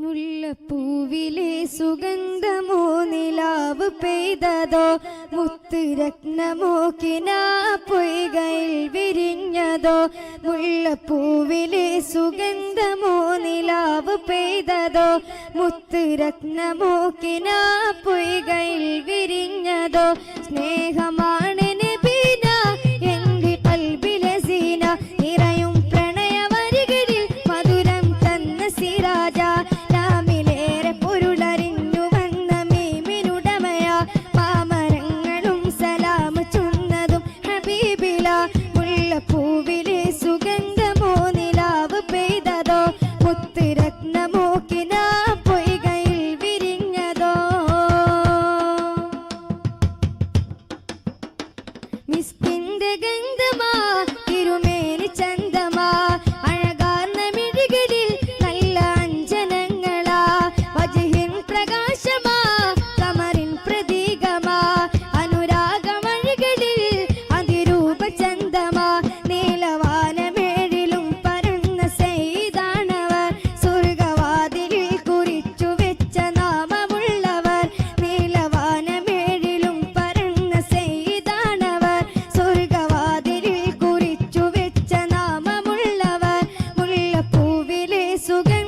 മുല്ലപ്പൂവിലെ സുഗന്ധമോ നിലാവ് പെയ്തതോ? മുത്തുരത്നമോ കിനാപ്പൊയ്കയിൽ കിനാ പൊയ്കയിൽ വിരിഞ്ഞതോ? മുല്ലപ്പൂവിലെ സുഗന്ധമോ നിലാവ് പെയ്തതോ? മുത്തുരത്നമോ കിനാപ്പൊയ്കയിൽ കിനാ പൊയ്കയിൽ വിരിഞ്ഞതോ? സ്നേഹമാണ് Miss Pindagan sugar